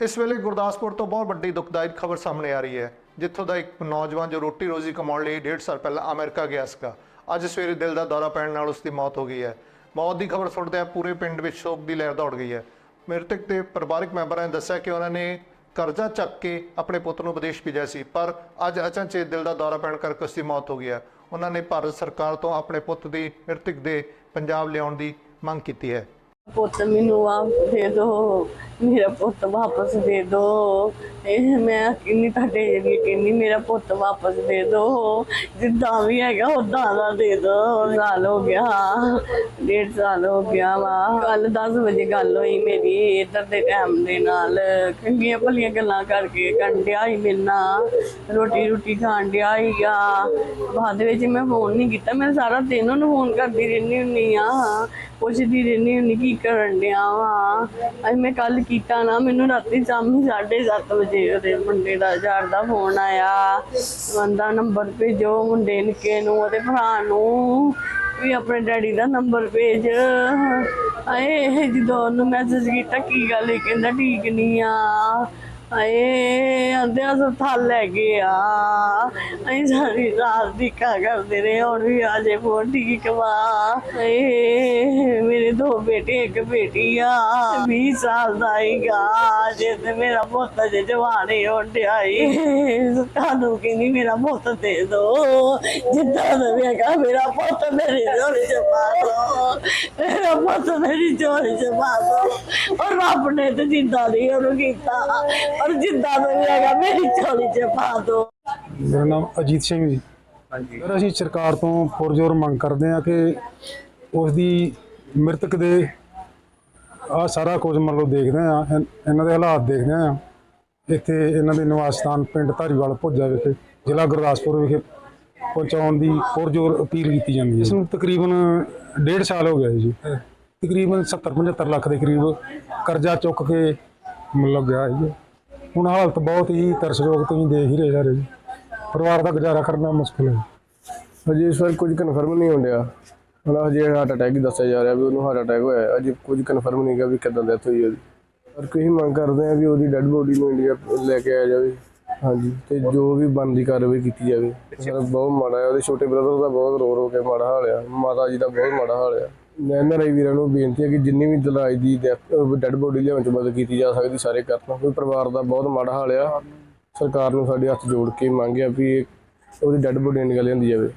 ਇਸ ਵੇਲੇ ਗੁਰਦਾਸਪੁਰ ਤੋਂ ਬਹੁਤ ਵੱਡੀ ਦੁਖਦਾਇਕ ਖਬਰ ਸਾਹਮਣੇ ਆ ਰਹੀ ਹੈ, ਜਿੱਥੋਂ ਦਾ ਇੱਕ ਨੌਜਵਾਨ ਜੋ ਰੋਟੀ ਰੋਜ਼ੀ ਕਮਾਉਣ ਲਈ 1.5 ਸਾਲ ਪਹਿਲਾਂ ਅਮਰੀਕਾ ਗਿਆ ਸੀਗਾ। ਅੱਜ ਸਵੇਰੇ ਦਿਲ ਦਾ ਦੌਰਾ ਪੈਣ ਨਾਲ ਉਸ ਦੀ ਮੌਤ ਹੋ ਗਈ ਹੈ। ਮੌਤ ਦੀ ਖਬਰ ਸੁਣਦਿਆਂ ਪੂਰੇ ਪਿੰਡ ਵਿੱਚ ਸ਼ੋਕ ਦੀ ਲਹਿਰ ਦੌੜ ਗਈ ਹੈ। ਮ੍ਰਿਤਕ ਦੇ ਪਰਿਵਾਰਕ ਮੈਂਬਰਾਂ ਨੇ ਦੱਸਿਆ ਕਿ ਉਹਨਾਂ ਨੇ ਕਰਜ਼ਾ ਚੱਕ ਕੇ ਆਪਣੇ ਪੁੱਤ ਨੂੰ ਵਿਦੇਸ਼ ਭੇਜਿਆ ਸੀ, ਪਰ ਅੱਜ ਅਚਨਚੇਤ ਦਿਲ ਦਾ ਦੌਰਾ ਪੈਣ ਕਰਕੇ ਉਸ ਦੀ ਮੌਤ ਹੋ ਗਈ ਹੈ। ਉਹਨਾਂ ਨੇ ਭਾਰਤ ਸਰਕਾਰ ਤੋਂ ਆਪਣੇ ਪੁੱਤ ਦੀ ਮ੍ਰਿਤਕ ਦੇ ਪੰਜਾਬ ਲਿਆਉਣ ਦੀ ਮੰਗ ਕੀਤੀ ਹੈ। ਪੁੱਤ ਮੈਨੂੰ ਵਾਪਸ ਦੇ ਦੋ, ਮੇਰਾ ਪੁੱਤ ਵਾਪਸ ਦੇ ਦੋ। ਇਹ ਮੈਂ ਕਿੰਨੀ ਤੁਹਾਡੇ ਜਿਹੜੀ ਕਿੰਨੀ ਮੇਰਾ ਪੁੱਤ ਵਾਪਸ ਦੇ ਦੋ। ਜਿੱਦਾਂ ਵੀ ਹੈਗਾ ਉਦਾਂ ਦਾ ਦੇ ਦੋ। ਸਾਲ ਹੋ ਗਿਆ, ਡੇਢ ਸਾਲ ਹੋ ਗਿਆ ਵਾ। ਕੱਲ 10 ਵਜੇ ਗੱਲ ਹੋਈ ਮੇਰੀ ਇੱਧਰ ਦੇ ਟਾਈਮ ਦੇ ਨਾਲ। ਚੰਗੀਆਂ ਭਲੀਆਂ ਗੱਲਾਂ ਕਰਕੇ ਕੰਡਿਆ ਹੀ ਮਿਲਣਾ ਰੋਟੀ ਰੋਟੀ ਖਾਣ ਡਿਆ ਹੀਗਾ ਬਾਅਦ ਵਿੱਚ ਮੈਂ ਫੋਨ ਨਹੀਂ ਕੀਤਾ, ਮੈਂ ਸਾਰਾ ਦਿਨ ਉਹਨੂੰ ਫੋਨ ਕਰਦੀ ਰਹਿੰਦੀ ਹੁੰਦੀ ਆ। ਪੁੱਛਦੀ ਰਹਿੰਦੀ ਹੁੰਦੀ ਕੀ ਕਰਨ ਡਿਆ ਵਾ। ਅੱਜ ਮੈਂ ਕੱਲ ਕੀਤਾ ਨਾ, ਮੈਨੂੰ ਰਾਤੀ ਸ਼ਾਮੀ 7:30 ਵਜੇ ਉਹਦੇ ਮੁੰਡੇ ਦਾ, ਯਾਰ ਦਾ ਫੋਨ ਆਇਆ। ਬੰਦਾ ਨੰਬਰ ਭੇਜੋ ਮੁੰਡੇ ਨਿੱਕੇ ਨੂੰ, ਉਹਦੇ ਭਰਾ ਨੂੰ, ਵੀ ਆਪਣੇ ਡੈਡੀ ਦਾ ਨੰਬਰ ਭੇਜ। ਆਏ ਜਦੋਂ ਉਹਨੂੰ ਮੈਸੇਜ ਕੀਤਾ, ਕੀ ਗੱਲ ਹੈ ਕਹਿੰਦਾ ਠੀਕ ਨਹੀਂ ਆ। ਆਏ, ਆਂਦੇ ਹਸਪਤਾਲ ਲੈ ਗਏ ਆ। ਅਸੀਂ ਸਾਰੀ ਰਾਤ ਦੀ ਕਰਦੇ ਰਹੇ, ਹੁਣ ਵੀ ਆ ਜੇ ਫੋਨ ਠੀਕ ਵਾ ਏ ਮੇਰੇ ਦੋ ਬੇਟੇ, ਇੱਕ ਬੇਟੀ ਆ 20 ਸਾਲ ਦਾ ਹੀਗਾ। ਜੇ ਤੇ ਮੇਰਾ ਪੁੱਤ ਜੇ ਜਵਾਨੀ ਹੋਣ ਡਿਆਈ। ਤੁਹਾਨੂੰ ਕਹਿੰਦੀ ਮੇਰਾ ਪੁੱਤ ਦੇ ਦੋ। ਜਿੱਦਾਂ ਦਾ ਵੀ ਮੇਰਾ ਪੁੱਤ ਮੇਰੇ ਝੋਲੀ ਚ ਪਾ ਦੋ। ਮੇਰਾ ਪੁੱਤ ਮੇਰੀ ਝੋਲੀ ਚ ਪਾ ਦੋ। ਔਰ ਰੱਬ ਨੇ ਤੇ ਜਿੰਦਾ ਨਹੀਂ ਉਹਨੂੰ ਕੀਤਾ। ਔਰ ਜਿੱਦਾਂ ਦਾ ਵੀ ਹੈਗਾ ਮੇਰੀ ਝੋਲੀ ਚ ਪਾ ਦੋ। ਮੇਰਾ ਨਾਮ ਅਜੀਤ ਸਿੰਘ ਜੀ। ਹਾਂਜੀ। ਸਰ ਅਸੀਂ ਸਰਕਾਰ ਤੋਂ ਪੁਰਜੋਰ ਮੰਗ ਕਰਦੇ ਹਾਂ ਕਿ ਉਸ ਦੀ ਮ੍ਰਿਤਕ ਦੇ ਆ ਸਾਰਾ ਕੁਝ ਮਤਲਬ ਦੇਖਦੇ ਆ ਇਹਨਾਂ ਦੇ ਹਾਲਾਤ ਦੇਖਦੇ ਆ ਇੱਥੇ ਇਹਨਾਂ ਦੇ ਨਿਵਾਸ ਸਥਾਨ ਪਿੰਡ ਧਾਰੀਵਾਲ ਭੁੱਜਾ ਵਿਖੇ ਜ਼ਿਲ੍ਹਾ ਗੁਰਦਾਸਪੁਰ ਵਿਖੇ ਪਹੁੰਚਾਉਣ ਦੀ ਪੁਰਜੋਰ ਅਪੀਲ ਕੀਤੀ ਜਾਂਦੀ ਹੈ। ਇਸ ਨੂੰ ਤਕਰੀਬਨ ਡੇਢ ਸਾਲ ਹੋ ਗਿਆ ਜੀ। ਤਕਰੀਬਨ 70 75 ਲੱਖ ਦੇ ਕਰੀਬ ਕਰਜ਼ਾ ਚੁੱਕ ਕੇ ਮਤਲਬ ਗਿਆ ਜੀ। ਹੁਣ ਹਾਲਤ ਬਹੁਤ ਹੀ ਤਰਸਯੋਗ ਤੁਸੀਂ ਦੇਖ ਹੀ ਰਹੇ ਸਾਰੇ ਜੀ। ਪਰਿਵਾਰ ਦਾ ਗੁਜ਼ਾਰਾ ਕਰਨਾ ਮੁਸ਼ਕਲ ਹੈ। ਅਜੇ ਇਸ ਵਾਰ ਕੁਝ ਕਨਫਰਮ ਨਹੀਂ ਹੁੰਦਿਆ ਹੁਣ ਹਜੇ ਹਾਰਟ ਅਟੈਕ ਹੀ ਦੱਸਿਆ ਜਾ ਰਿਹਾ ਵੀ ਉਹਨੂੰ ਹਾਰਟ ਅਟੈਕ ਹੋਇਆ। ਹੈ। ਅਜੇ ਕੁਝ ਕਨਫਰਮ ਨਹੀਂ ਗਾ ਵੀ ਕਦੋਂ ਡੈਥ ਹੋਈ ਉਹਦੀ। ਪਰ ਕੋਈ ਮੰਗ ਕਰਦੇ ਆ ਵੀ ਉਹਦੀ ਡੈੱਡ ਬੋਡੀ ਨੂੰ ਇੰਡੀਆ ਲੈ ਕੇ ਆਇਆ ਜਾਵੇ। ਹਾਂਜੀ ਤੇ ਜੋ ਵੀ ਬਣਦੀ ਕਾਰਵਾਈ ਕੀਤੀ ਜਾਵੇ। ਸਰ ਬਹੁਤ ਮਾੜਾ ਹੈ। ਉਹਦੇ ਛੋਟੇ ਬ੍ਰਦਰ ਦਾ ਬਹੁਤ ਰੋ ਰੋ ਕੇ ਮਾੜਾ ਹਾਲ ਆ। ਮਾਤਾ ਜੀ ਦਾ ਬਹੁਤ ਮਾੜਾ ਹਾਲ ਆ। ਮੈਂ ਨਰਾਈ ਵੀਰਾਂ ਨੂੰ ਬੇਨਤੀ ਹੈ ਕਿ ਜਿੰਨੀ ਵੀ ਦਲਾਈ ਦੀ ਡੈੱਡ ਬੋਡੀ ਲਿਆਉਣ ਚ ਮਦਦ ਕੀਤੀ ਜਾ ਸਕਦੀ, ਸਾਰੇ ਕਰਨ ਕੋਈ ਪਰਿਵਾਰ ਦਾ ਬਹੁਤ ਮਾੜਾ ਹਾਲ ਆ। ਸਰਕਾਰ ਨੂੰ ਸਾਡੇ ਹੱਥ ਜੋੜ ਕੇ ਮੰਗਿਆ ਵੀ ਇਹ- ਉਹਦੀ ਡੈੱਡ ਬੋਡੀ ਨਿਕਲ ਜਾਂਦੀ ਜਾਵੇ।